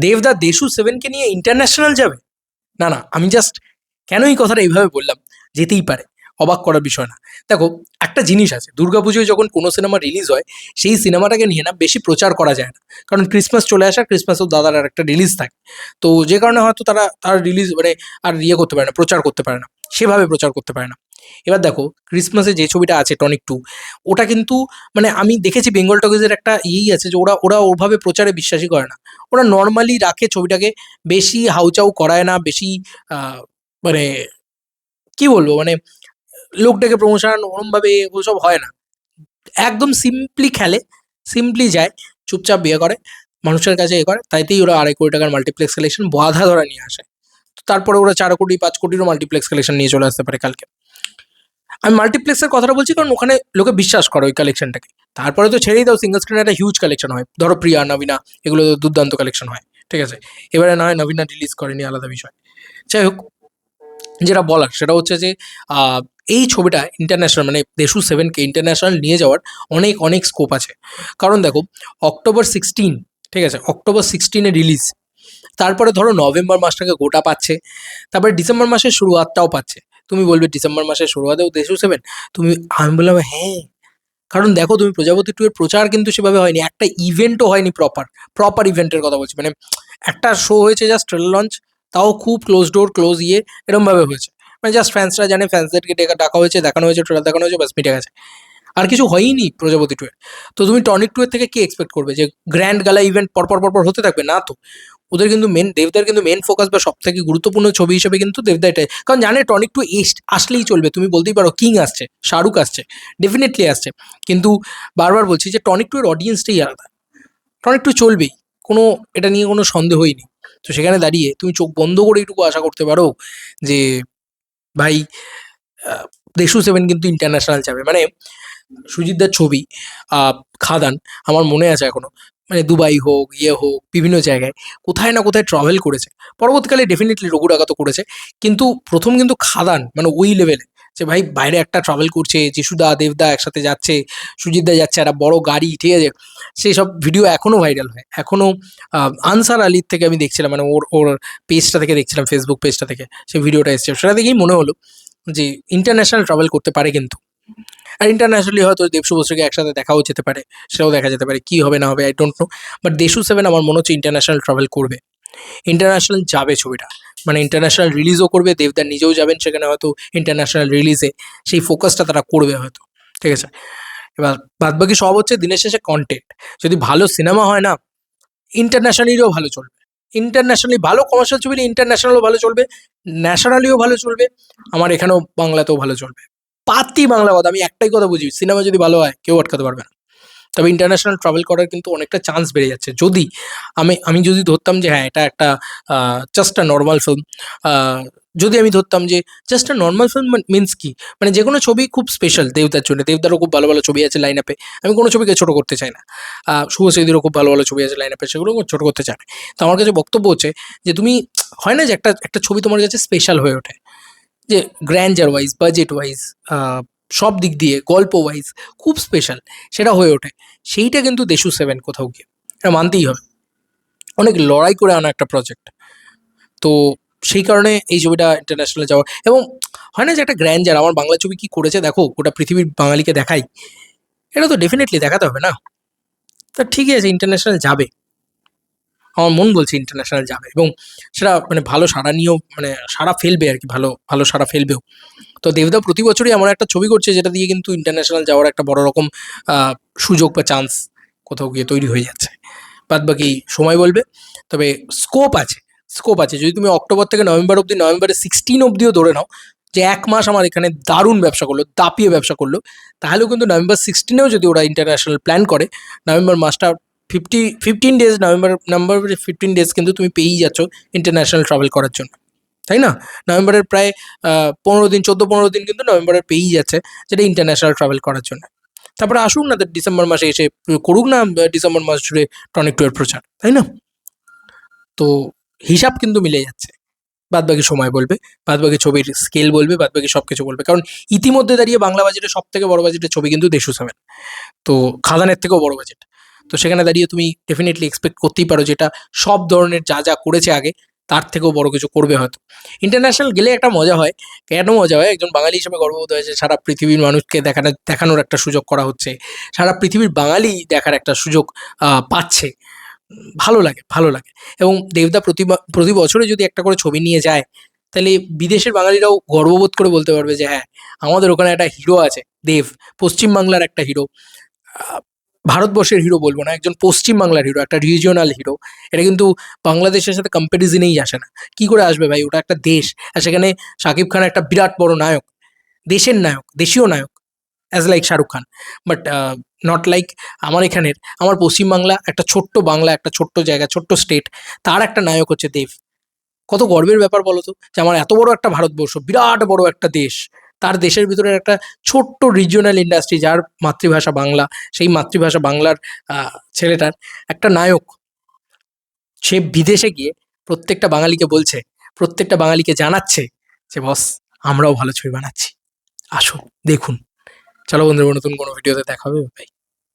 দেবদা দেশু সেভেনকে নিয়ে ইন্টারন্যাশনাল যাবে? না না, আমি জাস্ট কেন এই কথাটা এইভাবে বললাম? যেতেই পারে, অবাক করার বিষয় না। দেখো, একটা জিনিস আছে, দুর্গাপুজোয় যখন কোনো সিনেমা রিলিজ হয়, সেই সিনেমাটাকে নিয়ে না বেশি প্রচার করা যায় না। কারণ ক্রিসমাস চলে আসা ক্রিসমাসও দাদার আর একটা রিলিজ থাকে। তো যে কারণে হয়তো তারা, তার রিলিজ মানে আর ইয়ে করতে পারে না, প্রচার করতে পারে না। সেভাবে প্রচার করতে পারে না। এবার দেখো ক্রিসমাসে যে ছবিটা আছে টনিক টু ওটা কিন্তু মানে আমি দেখেছি বেঙ্গল টকিজের একটা ইয়েই আছে যে ওরা ওরা ওভাবে প্রচারে বিশ্বাসই করে না। ওরা নর্মালি রাখে ছবিটাকে, বেশি হাউচাউ করায় না, বেশি মানে কি বলব মানে লোকটাকে প্রমোশন ওরমভাবে ওসব হয় না। একদম সিম্পলি খেলে সিম্পলি যায়, চুপচাপ বিয়ে করে, মানুষের কাছে এ করে, তাইতেই ওরা আড়াই কোটি টাকার মাল্টিপ্লেক্স কালেকশন বাধা ধরা নিয়ে আসে। তারপরে ওরা চার কোটি, পাঁচ কোটিরও মাল্টিপ্লেক্স কালেকশন নিয়ে চলে আসতে পারে কালকে। আমি মাল্টিপ্লেক্সের কথাটা বলছি কারণ ওখানে লোকে বিশ্বাস করে ওই কালেকশনটাকে তারপরে তো ছেড়েই দাও সিঙ্গল স্ক্রিনে একটা হিউজ কালেকশন হয়। ধরো প্রিয়া, নবীনা, এগুলো দুর্দান্ত কালেকশন হয়, ঠিক আছে? এবারে না হয় নবীনা রিলিজ করেনি, আলাদা বিষয়। যাই হোক, যেটা বলার সেটা হচ্ছে যে এই ছবিটা ইন্টারন্যাশনাল মানে দেশু সেভেনকে ইন্টারন্যাশনাল নিয়ে যাওয়ার অনেক অনেক স্কোপ আছে। কারণ দেখো, অক্টোবর সিক্সটিন ঠিক আছে? অক্টোবর সিক্সটিনে রিলিজ তারপরে ধরো নভেম্বর মাসটাকে গোটা পাচ্ছে। তারপরে ডিসেম্বর মাসের শুরুয়াতটাও পাচ্ছে। তুমি বলবে ডিসেম্বর মাসের শুরুয়াতেও দেশু সেভেন তুমি আমি বললাম হ্যাঁ। কারণ দেখো তুমি প্রজাপতি টু এর প্রচার কিন্তু সেভাবে হয়নি, একটা ইভেন্টও হয়নি প্রপার প্রপার ইভেন্টের কথা বলছি। মানে একটা শো হয়েছে জাস্ট ট্রেলার লঞ্চ তাও খুব ক্লোজ ডোর ক্লোজ ইয়ে এরমভাবে হয়েছে। মানে জাস্ট ফ্যান্সরা জানে ফ্যান্সদেরকে ডেকে ডাকা হয়েছে, দেখানো হয়েছে ট্রেলার দেখানো হয়েছে বাস মিটে গেছে। আর কিছু হয়নি প্রজাপতি টু এর। তো তুমি টনিক টু এর থেকে কি এক্সপেক্ট করবে? যে গ্র্যান্ড গালা ইভেন্ট পরপর পরপর হতে থাকবে? না তো। ওদের কিন্তু মেন দেবদার কিন্তু মেন ফোকাস বা সব থেকে গুরুত্বপূর্ণ ছবি হিসেবে কিন্তু দেবদা এটাই কারণ জানে, টনিক টু ইস্ট আসলেই চলবে। তুমি বলতেই পারো, কিং আসছে, শাহরুখ আসছে ডেফিনেটলি আসছে। কিন্তু বারবার বলছি যে, টনিক টু এর অডিয়েন্সটাই আলাদা। টনিক টু চলবেই, কোনো, এটা নিয়ে কোনো সন্দেহই নেই। তো সেখানে দাঁড়িয়ে তুমি চোখ বন্ধ করে এইটুকু আশা করতে পারো যে, ভাই দেশু সেভেন কিন্তু ইন্টারন্যাশনাল যাবে মানে সুজিতদার ছবি খাদান, আমার মনে আছে এখনও। মানে দুবাই হোক ইয়ে হোক, বিভিন্ন জায়গায় কোথায় না কোথায় ট্রাভেল করেছে। পরবর্তীকালে ডেফিনেটলি রঘু ডাকাত করেছে। কিন্তু প্রথম কিন্তু খাদান মানে ওই লেভেলে যে ভাই বাইরে একটা ট্রাভেল করছে, যিশুদা, দেবদা একসাথে যাচ্ছে, সুজিতদা যাচ্ছে, একটা বড় গাড়ি, ঠিক আছে? সেই সব ভিডিও এখনও ভাইরাল হয়। এখনও আনসার আলির থেকে আমি দেখছিলাম মানে ওর ওর পেজটা থেকে দেখছিলাম ফেসবুক পেজটা থেকে। সেই ভিডিওটা এসছে সেটা দেখেই মনে হলো যে ইন্টারন্যাশনাল ট্রাভেল করতে পারে কিন্তু। আর ইন্টারন্যাশনালি হয়তো দেব শুভশ্রীকে একসাথে দেখাও যেতে পারে, সেটাও দেখা যেতে পারে, কি হবে না হবে আই ডোন্ট নো বাট দেশু সেভেন আমার মনে হচ্ছে ইন্টারন্যাশনাল ট্রাভেল করবে। ইন্টারন্যাশনাল যাবে ছবিটা। মানে ইন্টারন্যাশনাল রিলিজও করবে দেবদার নিজেও যাবেন, সেখানে হয়তো ইন্টারন্যাশনাল রিলিজে সেই ফোকাসটা তারা করবে হয়তো। ঠিক আছে? এবার বাদবাকি সব হচ্ছে দিনের শেষে কন্টেন্ট যদি ভালো সিনেমা হয় না ইন্টারন্যাশনালিও ভালো চলবে। ইন্টারন্যাশনালি ভালো কমার্শিয়াল ছবি ইন্টারন্যাশনালও ভালো চলবে ন্যাশনালিও ভালো চলবে, আমার এখানেও বাংলাতেও ভালো চলবে। পাতি বাংলা কথা, আমি একটাই কথা বুঝি, সিনেমা যদি ভালো হয়, কেউ আটকাতে পারবে না। তবে ইন্টারন্যাশনাল ট্রাভেল করার কিন্তু অনেকটা চান্স বেড়ে যাচ্ছে। যদি আমি আমি যদি ধরতাম যে হ্যাঁ এটা একটা জাস্ট আ নর্মাল ফিল্ম যদি আমি ধরতাম যে just a normal film means কি? মানে যে কোনো ছবি খুব স্পেশাল দেবদার জন্য। দেবদারও খুব ভালো ভালো ছবি আছে লাইন আপে আমি কোনো ছবিকে ছোটো করতে চাই না। শুভশ্রীদেরও খুব ভালো ভালো ছবি আছে লাইন আপে সেগুলো ছোটো করতে না। তো আমার কাছে বক্তব্য হচ্ছে যে, তুমি, হয় না যে একটা একটা ছবি তোমার কাছে স্পেশাল হয়ে ওঠে। যে গ্র্যান্ডার ওয়াইজ বাজেট ওয়াইজ সব দিক দিয়ে, গল্প ওয়াইজ খুব স্পেশাল সেটা হয়ে ওঠে। সেইটা কিন্তু দেশু সেভেন কোথাও গিয়ে, এটা মানতেই হবে। অনেক লড়াই করে আনা একটা প্রজেক্ট তো সেই কারণে এই ছবিটা ইন্টারন্যাশনালে যাওয়া এবং হয় না যে একটা গ্র্যান্ডার আমার বাংলা ছবি কি করেছে দেখো, গোটা পৃথিবীর বাঙালিকে দেখাই, এটা তো ডেফিনেটলি দেখাতে হবে না। তা ঠিকই আছে ইন্টারন্যাশনাল যাবে। আমার মন বলছে ইন্টারন্যাশনাল যাবে এবং সেটা মানে ভালো সাড়া নিয়েও মানে সাড়া ফেলবে আর কি, ভালো ভালো সাড়া ফেলবেও। তো দেবদা প্রতি বছরই এমন একটা ছবি করছে যেটা দিয়ে কিন্তু ইন্টারন্যাশনাল যাওয়ার একটা বড় রকম সুযোগ বা চান্স কোথাও গিয়ে তৈরি হয়ে যাচ্ছে। বাদ বাকি সময় বলবে, তবে স্কোপ আছে স্কোপ আছে। যদি তুমি অক্টোবর থেকে নভেম্বর অবধি, নভেম্বরের সিক্সটিন অবধিও ধরে নাও যে এক মাস আমার এখানে দারুণ ব্যবসা করল, দাপিয়ে ব্যবসা করল, তাহলেও কিন্তু নভেম্বর সিক্সটিনেও যদি ওরা ইন্টারন্যাশনাল প্ল্যান করে, নভেম্বর মাসটা fifty fifteen days November November fifteen days কিন্তু তুমি পেয়েই যাচ্ছ ইন্টারন্যাশনাল ট্রাভেল করার জন্য, তাই না? নভেম্বরের প্রায় পনেরো দিন, চোদ্দ, পনেরো দিন কিন্তু নভেম্বরের পেয়েই যাচ্ছে যেটা ইন্টারন্যাশনাল ট্রাভেল করার জন্য। তারপরে আসুক না ডিসেম্বর মাসে এসে করুক না ডিসেম্বর মাস জুড়ে টনিক টুয়ের প্রচার, তাই না? তো হিসাব কিন্তু মিলে যাচ্ছে। বাদ বাকি সময় বলবে বাদ বাকি ছবির স্কেল বলবে বাদ বাকি সব কিছু বলবে। কারণ ইতিমধ্যে দাঁড়িয়ে বাংলা বাজেটের সব থেকে বড় বাজেটের ছবি কিন্তু দেশু সেভেন তো খাদানের থেকেও বড় বাজেট তো সেখানে দাঁড়িয়ে তুমি ডেফিনেটলি এক্সপেক্ট করতেই পারো যেটা সব ধরনের যা যা করেছে আগে, তার থেকেও বড় কিছু করবে হয়তো। ইন্টারন্যাশনাল গেলে একটা মজা হয়। কেন মজা হয়? একজন বাঙালি হিসেবে গর্ববোধ হয়েছে সারা পৃথিবীর মানুষকে দেখানো, দেখানোর একটা সুযোগ করা হচ্ছে। সারা পৃথিবীর বাঙালি দেখার একটা সুযোগ পাচ্ছে। ভালো লাগে ভালো লাগে। এবং দেবদা প্রতি প্রতি বছরে যদি একটা করে ছবি নিয়ে যায়, তাহলে বিদেশের বাঙালিরাও গর্ববোধ করে বলতে পারবে যে হ্যাঁ আমাদের ওখানে একটা হিরো আছে, দেব। পশ্চিমবাংলার একটা হিরো ভারতবর্ষের হিরো বলব না, একজন পশ্চিমবাংলার হিরো একটা রিজিওনাল হিরো এটা কিন্তু বাংলাদেশের সাথে কম্প্যারিজনেই আসে না। কী করে আসবে ভাই? ওটা একটা দেশ, আর সেখানে শাকিব খান একটা বিরাট বড় নায়ক, দেশের নায়ক, দেশীয় নায়ক as like Shahrukh Khan. But not like আমার এখানের, আমার পশ্চিমবাংলা একটা ছোট্ট বাংলা, একটা ছোট্ট জায়গা, ছোট্ট স্টেট তার একটা নায়ক হচ্ছে দেব। কত গর্বের ব্যাপার বলো তো যে আমার এত বড় একটা ভারতবর্ষ, বিরাট বড় একটা দেশ। তার দেশের ভিতরে একটা ছোট্ট রিজিওনাল ইন্ডাস্ট্রি যার মাতৃভাষা বাংলা, সেই মাতৃভাষা বাংলার ছেলেটার একটা নায়ক। সে বিদেশে গিয়ে প্রত্যেকটা বাঙালিকে বলছে, প্রত্যেকটা বাঙালিকে জানাচ্ছে যে, বস, আমরাও ভালো ছবি বানাচ্ছি। আসুন, দেখুন। চলো বন্ধুরা, নতুন কোনো ভিডিওতে দেখাবে ভাই